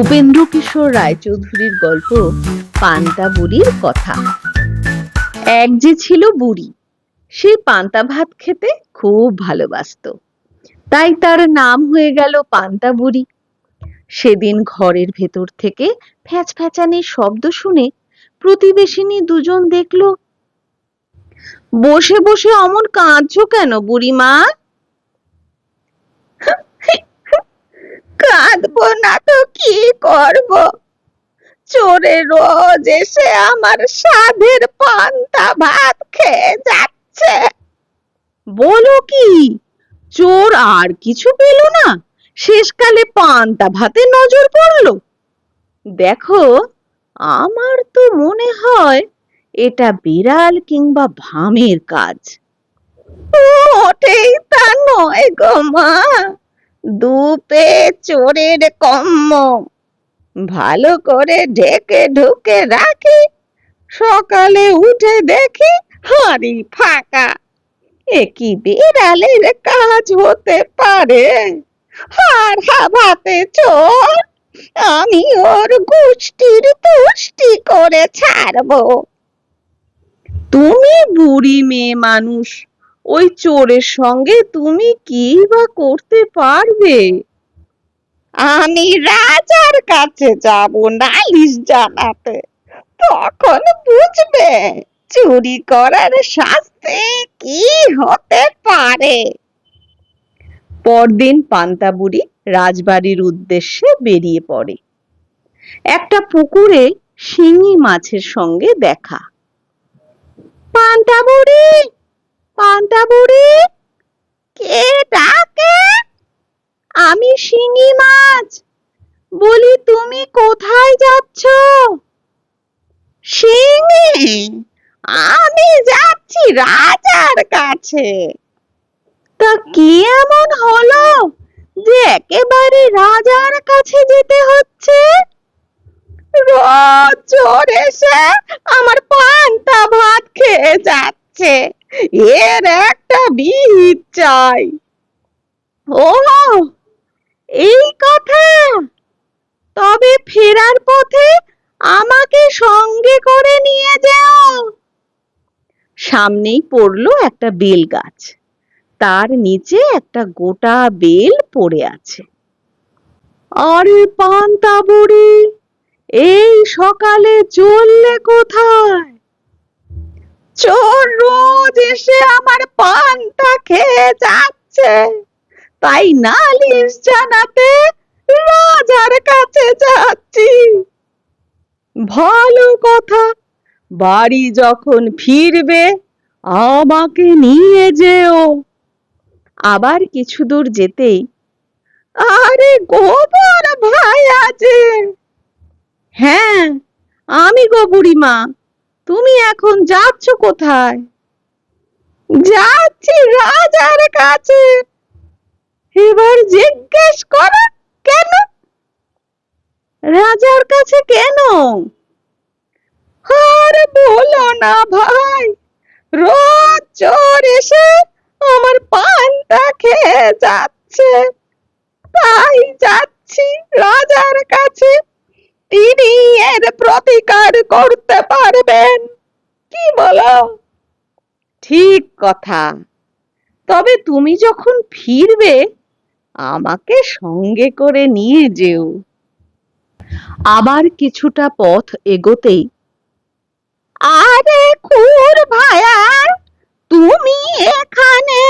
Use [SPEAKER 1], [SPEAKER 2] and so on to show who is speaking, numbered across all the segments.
[SPEAKER 1] উপেন্দ্র কিশোর রায়চৌধুরীর গল্প পান্তা বুড়ির কথা। এক যে ছিল বুড়ি, সে পান্তা ভাত খেতে খুব ভালোবাসতো। তাই তার নাম হয়ে গেল পান্তা বুড়ি সেদিন ঘরের ভেতর থেকে ফ্যাচ ফ্যাচানির শব্দ শুনে প্রতিবেশিনী দুজন দেখল, বসে বসে অমন কাঁদছো কেন বুড়িমা? কাঁদবো না তো কি করব? চোরে রোজ এসে আমার সাধের পান্তা ভাত খেয়ে যাচ্ছে। বলো কি? চোর আর কিছু পেল না। শেষকালে পান্তা ভাতে নজর পড়ল। দেখো, আমার তো মনে হয় এটা বিড়াল কিংবা ভামের কাজ। মোটেই তা নয় গো মা। দুপে চোরের কম্ম। ভালো করে ঢেকে ঢুকে রাখি। সকালে উঠে দেখি হাঁড়ি ফাঁকা। এ কি বিড়ালের কাজ হতে পারে? আর হাবাতে চোর। আমি ওর গুষ্টির তুষ্টি করে ছাড়বো। তুমি বুড়ি মেয়ে মানুষ ওই চোরের সঙ্গে তুমি কি বা করতে পারবে? আমি রাজার কাছে যাব নালিশ জানাতে। তখন বুঝবে চুরি করার শাস্তি কি হতে পারে। পরদিন পান্তা বুড়ি রাজবাড়ির উদ্দেশ্যে বেরিয়ে পড়ে। একটা পুকুরে শিঙি মাছের সঙ্গে দেখা। পান্তা বুড়ি পান্তা বুড়ি? কে ডাকে? আমি শিঙি মাছ। বলি, তুমি কোথায় যাচ্ছ? শিঙি? আমি যাচ্ছি রাজার কাছে। তা কি এমন হলো যে একেবারে রাজার কাছে যেতে হচ্ছে? রোজ চোর এসে আমার পান্তা ভাত খেয়ে যাচ্ছে। এর একটা বিহিত চাই। ও এই কথা? তবে ফেরার পথে আমাকে সঙ্গে করে নিয়ে যাও। সামনেই পড়ল একটা বেল গাছ তার নিচে একটা গোটা বেল পড়ে আছে। আরে পান্তা বুড়ি এই সকালে চললে কোথায়? চোর রোজ এসে আমার পানটা খেয়ে যাচ্ছে। তাই নালিশ জানাতে রাজার কাছে যাচ্ছি। ভালো কথা, বাড়ি যখন ফিরবে আমাকে নিয়ে যেও। আবার কিছু দূর যেতেই, আরে গোবর ভাই আছে। হ্যাঁ আমি গো বুড়িমা। তুমি এখন যাচ্ছ কোথায়? যাচ্ছি রাজার কাছে। এবার জিজ্ঞেস করো কেন? রাজার কাছে কেন? আর বলো না ভাই, রোজ চোর এসে আমার পান্তা খেয়ে যাচ্ছে। তাই যাচ্ছি রাজার কাছে। তিনি এর প্রতিকার করতে পারবেন। কি বলো? ঠিক কথা। তবে তুমি যখন ফিরবে, আমাকে সঙ্গে করে নিয়ে যেও। আবার কিছুটা পথ এগোতেই আরে খুর ভায়া, তুমি এখানে?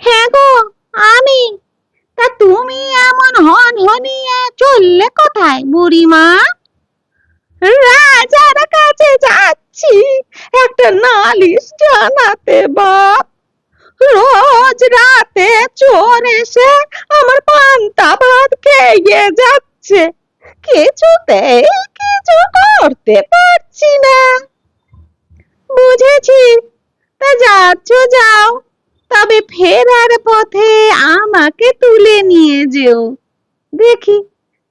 [SPEAKER 1] হ্যাঁ গো, আমি তুমি এমন হন হনিয়ে চললে কোথায় বুড়িমা? রাজার কাছে যাচ্ছি, একটা নালিশ জানাতে বাপ। রোজ রাতে চোর এসে আমার পান্তা ভাত খেয়ে যাচ্ছে। কিছুতেই কিছু করতে পারছি না। বুঝেছি, তা যাচ্ছ, যাও। তবে ফেরার পথে আমাকে তুলে নিয়ে যেও। দেখি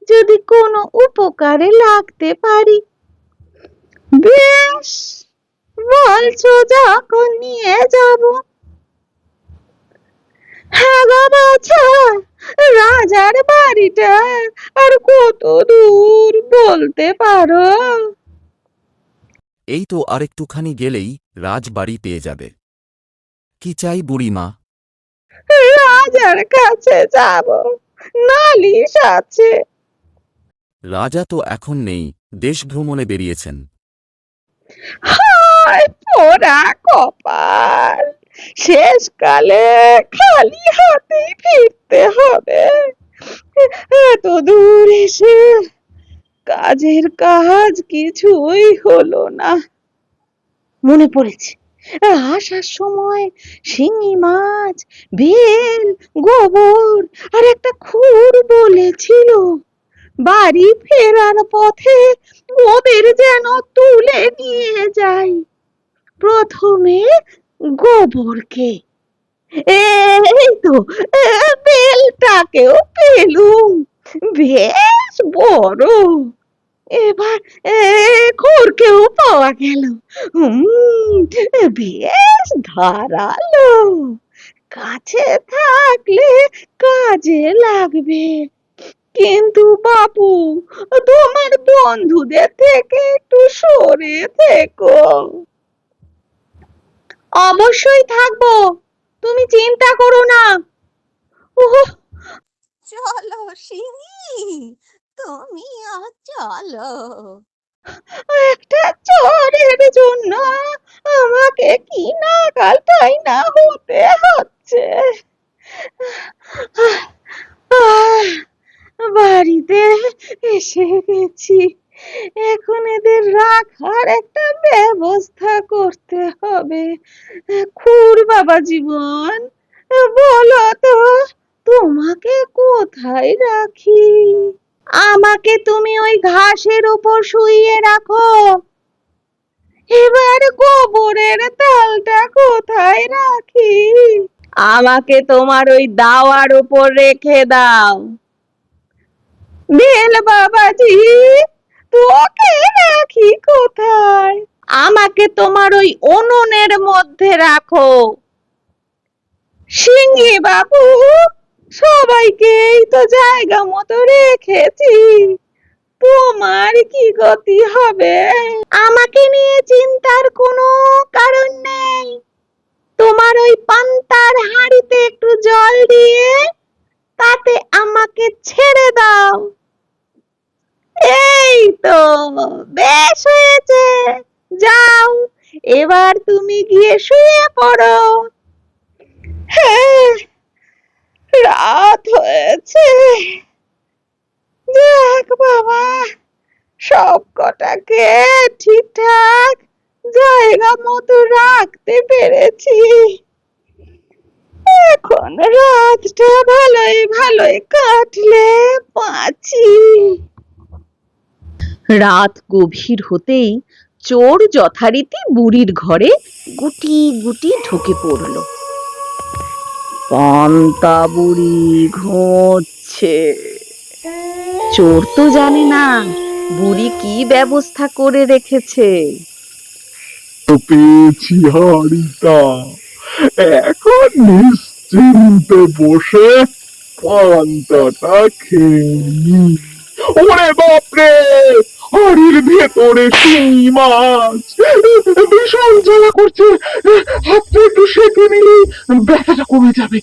[SPEAKER 1] যদি কোনো উপকারে লাগতে পারি। বেশ, বলছো যখন নিয়ে যাব। হ্যাঁ রাজার বাড়িটা আর কত দূর বলতে পারো।
[SPEAKER 2] এই তো আরেকটুখানি গেলেই রাজবাড়ি পেয়ে যাবে। কি চাই বুড়িমা?
[SPEAKER 1] রাজার কাছে যাব নালিশ আছে।
[SPEAKER 2] রাজা তো এখন নেই দেশ ভ্রমণে বেরিয়েছেন।
[SPEAKER 1] হায় পোড়া কপাল শেষকালে খালি হাতেই ফিরতে হবে। এত দূর এসে কাজের কাজ কিছুই হলো না। মনে পড়েছে আসার সময় শিঙি মাছ, বেল, গোবর আর একটা খুর বলেছিল। বাড়ি ফেরার পথে ওদের যেন তুলে নিয়ে যাই। প্রথমে গোবরকে। এই তো, বেলটাকেও পেলুম। বেশ বড়। এবার এ খড়কেও পাওয়া গেল। বেশ ধারালো। কাছে থাকলে কাজে লাগবে। কিন্তু বাপু, তোমার বন্ধুদের থেকে একটু সরে থেকো। অবশ্যই থাকব, তুমি চিন্তা করো না। ওহ,
[SPEAKER 3] চলো সিনি তুমিও চলো
[SPEAKER 1] একটা চোরের জন্য আমাকে কি নাগাল তাই না হতে হচ্ছে? বাড়িতে এসে গেছি। এখন এদের রাখার একটা ব্যবস্থা করতে হবে। খুর বাবা জীবন, বলো তো তোমাকে কোথায় রাখি? আমাকে তুমি ওই ঘাসের উপর শুইয়ে রাখো। এবার গোবরের তালটা কোথায় রাখি? আমাকে তোমার ওই দাওয়ার উপর রেখে দাও। বেল বাবাজি, তোকে রাখি কোথায়? আমাকে তোমার ওই উনুনের মধ্যে রাখো। সিংহে বাবু সবাইকেই তো জায়গা মতো রেখেছি। তোমার কি গতি হবে? আমাকে নিয়ে চিন্তার কোনো কারণ নেই। তোমার ওই পান্তার হাঁড়িতে একটু জল দিয়ে তাতে আমাকে ছেড়ে দাও। এই তো, বেশ হয়েছে। যাও, এবার তুমি গিয়ে শুয়ে পড়ো। হ্যাঁ রাত হয়েছে। যাক বাবা, সব কটাকে ঠিকঠাক জায়গা মতো রাখতে পেরেছি। এখন রাতটা ভালোই ভালোই কাটলে পাঁচি রাত গভীর হতেই চোর যথারীতি বুড়ির ঘরে গুটি গুটি ঢুকে পড়ল। বুড়ি ঘুমোচ্ছে। চোর তো জানে না বুড়ি কি ব্যবস্থা করে রেখেছে।
[SPEAKER 4] পেয়েছি হাড়িটা। এখন নিশ্চিন্তে বসে পান্তাটা খেয়ে ওরে বাপরে! হাড়ির ভেতরে শিঙি মাছ। ভীষণ জ্বালা করছে। হাতটা একটু সেঁকে নিলে ব্যথাটা কমে যাবে।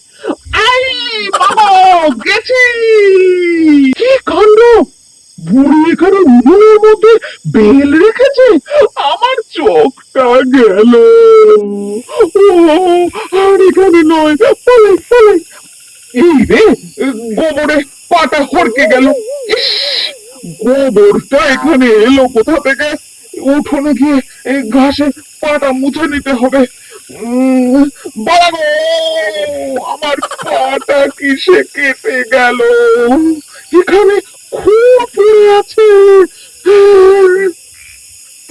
[SPEAKER 4] আই বাবা গেছি। কি কাণ্ড? বুড়ি এখানে উনুনের মধ্যে বেল রেখেছে? আমার চোখটা গেল। আর এখানে নয়। পালাই পালাই। এই রে গোবরে পাটা হড়কে গেল। ইস, গোবরটা এখানে এলো কোথা থেকে? উঠোনে গিয়ে এই ঘাসে পাটা মুছে নিতে হবে। বাবা আমার পাটা কিসে কেটে গেল? এখানে খুব পড়ে আছে।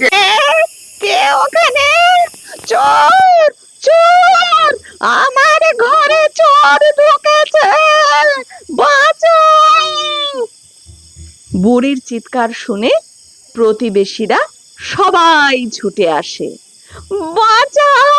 [SPEAKER 1] কে কে ওখানে? চোর চোর আমার ঘরে চোর ঢুকেছে। বাঁচাও। বুড়ির চিৎকার শুনে প্রতিবেশীরা সবাই ছুটে আসে। বাঁচাও!